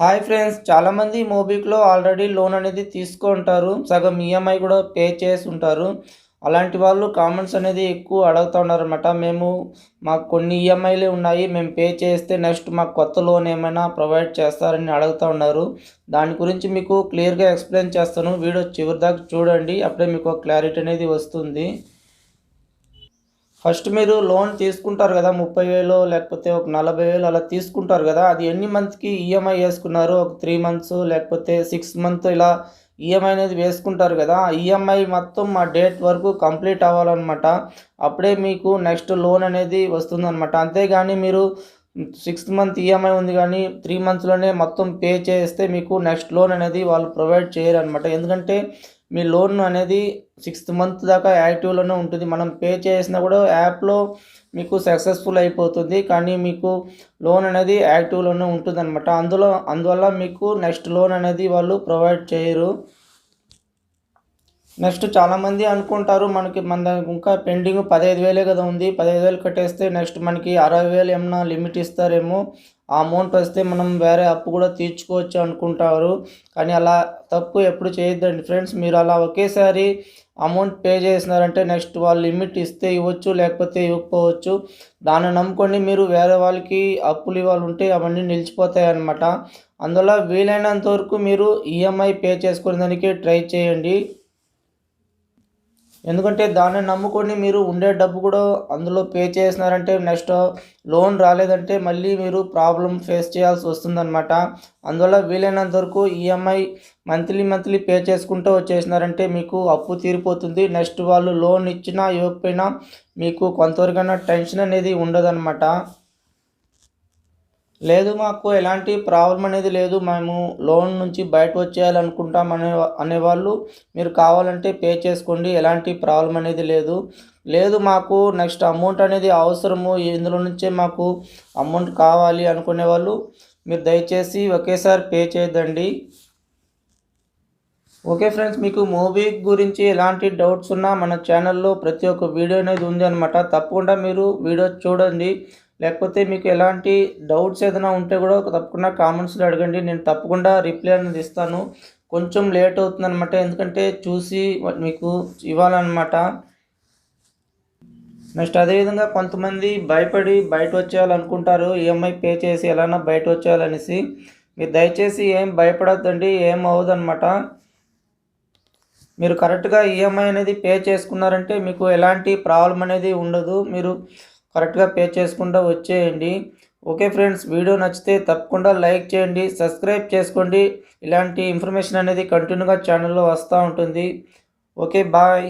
Hi friends చాలామంది మోబిక్లో already loan అనేది తీసుకుంటారు. సగం ఈఎంఐ కూడా పే చేసి ఉంటారు అలాంటి వాళ్ళు కామెంట్స్ అనేది ఎక్కువ అడుగుతూ ఉన్నారు అనమాట మేము మాకు కొన్ని ఈఎంఐలే ఉన్నాయి. మేము పే చేస్తే నెక్స్ట్ మాకు కొత్త లోన్ ఏమైనా ప్రొవైడ్ చేస్తారని అడుగుతూ ఉన్నారు దాని గురించి మీకు క్లియర్గా ఎక్స్ప్లెయిన్ చేస్తాను. వీడియో చివరి దాకా చూడండి. అప్పుడే మీకు క్లారిటీ అనేది వస్తుంది. ఫస్ట్ మీరు లోన్ తీసుకుంటారు కదా ముప్పై వేలు లేకపోతే ఒక నలభై వేలు అలా తీసుకుంటారు కదా అది ఎన్ని మంత్స్కి ఈఎంఐ వేసుకున్నారు? ఒక త్రీ మంత్స్ లేకపోతే సిక్స్ మంత్ ఇలా ఈఎంఐ అనేది వేసుకుంటారు కదా ఈఎంఐ మొత్తం మా డేట్ వరకు కంప్లీట్ అవ్వాలన్నమాట. అప్పుడే మీకు నెక్స్ట్ లోన్ అనేది వస్తుందన్నమాట. అంతేగాని మీరు సిక్స్త్ మంత్ ఈఎంఐ ఉంది కానీ త్రీ మంత్స్లోనే మొత్తం పే చేస్తే మీకు నెక్స్ట్ లోన్ అనేది వాళ్ళు ప్రొవైడ్ చేయరు అనమాట ఎందుకంటే మీ లోన్ అనేది సిక్స్త్ మంత్ దాకా యాక్టివ్లోనే ఉంటుంది. మనం పే చేసినా కూడా యాప్లో మీకు సక్సెస్ఫుల్ అయిపోతుంది. కానీ మీకు లోన్ అనేది యాక్టివ్లోనే ఉంటుంది అనమాట అందులో అందువల్ల మీకు నెక్స్ట్ లోన్ అనేది వాళ్ళు ప్రొవైడ్ చేయరు. నెక్స్ట్ చాలామంది అనుకుంటారు మనకి మన ఇంకా పెండింగ్ పదహైదు వేలే కదా ఉంది. పదహైదు వేలు కట్టేస్తే నెక్స్ట్ మనకి అరవై వేలు ఏమన్నా లిమిట్ ఇస్తారేమో? ఆ అమౌంట్ వస్తే మనం వేరే అప్పు కూడా తీర్చుకోవచ్చు అనుకుంటారు. కానీ అలా తప్పు ఎప్పుడు చేయొద్దండి ఫ్రెండ్స్. మీరు అలా ఒకేసారి అమౌంట్ పే చేసినారంటే నెక్స్ట్ వాళ్ళు లిమిట్ ఇస్తే ఇవ్వచ్చు లేకపోతే ఇవ్వకపోవచ్చు. దాన్ని నమ్ముకొని మీరు వేరే వాళ్ళకి అప్పులు ఇవ్వాలి ఉంటే అవన్నీ నిలిచిపోతాయి అన్నమాట. అందువల్ల వీలైనంత వరకు మీరు ఈఎంఐ పే చేసుకునే దానికి ట్రై చేయండి. ఎందుకంటే దాన్ని నమ్ముకొని మీరు ఉండే డబ్బు కూడా అందులో పే చేసినారంటే నెక్స్ట్ లోన్ రాలేదంటే మళ్ళీ మీరు ప్రాబ్లం ఫేస్ చేయాల్సి వస్తుందన్నమాట. అందువల్ల వీలైనంత వరకు ఈఎంఐ మంత్లీ మంత్లీ పే చేసుకుంటూ వచ్చేసినారంటే మీకు అప్పు తీరిపోతుంది. నెక్స్ట్ వాళ్ళు లోన్ ఇచ్చినా ఇవ్వకపోయినా మీకు కొంతవరకైనా టెన్షన్ అనేది ఉండదన్నమాట. లేదు మాకు ఎలాంటి ప్రాబ్లం అనేది లేదు. మేము లోన్ నుంచి బయట వచ్చేయాలనుకుంటాం అనే అనేవాళ్ళు మీరు కావాలంటే పే చేసుకోండి ఎలాంటి ప్రాబ్లం అనేది లేదు. లేదు మాకు నెక్స్ట్ అమౌంట్ అనేది అవసరము ఇందులో నుంచే మాకు అమౌంట్ కావాలి అనుకునే వాళ్ళు మీరు దయచేసి ఒకేసారి పే చేయొద్దండి. ఓకే ఫ్రెండ్స్ మీకు మూవీ గురించి ఎలాంటి డౌట్స్ ఉన్నా మన ఛానల్లో ప్రతి ఒక్క వీడియో అనేది ఉంది అనమాట తప్పకుండా మీరు వీడియో చూడండి. లేకపోతే మీకు ఎలాంటి డౌట్స్ ఏదైనా ఉంటే కూడా తప్పకుండా కామెంట్స్లో అడగండి. నేను తప్పకుండా రిప్లై అనేది ఇస్తాను. కొంచెం లేట్ అవుతుందన్నమాట. ఎందుకంటే చూసి మీకు ఇవ్వాలన్నమాట. నెక్స్ట్ అదేవిధంగా కొంతమంది భయపడి బయట వచ్చేయాలనుకుంటారు. ఈఎంఐ పే చేసి ఎలానా బయట వచ్చేయాలనేసి. మీరు దయచేసి ఏం భయపడద్దండి. ఏం అవ్వదన్నమాట. మీరు కరెక్ట్గా ఈఎంఐ అనేది పే చేసుకున్నారంటే మీకు ఎలాంటి ప్రాబ్లం అనేది ఉండదు. మీరు కరెక్ట్గా పే చేసుకుంటూ వచ్చేయండి. ఓకే ఫ్రెండ్స్ వీడియో నచ్చితే తప్పకుండా లైక్ చేయండి సబ్స్క్రైబ్ చేసుకోండి. ఇలాంటి ఇన్ఫర్మేషన్ అనేది కంటిన్యూగా ఛానల్లో వస్తూ ఉంటుంది. Okay bye.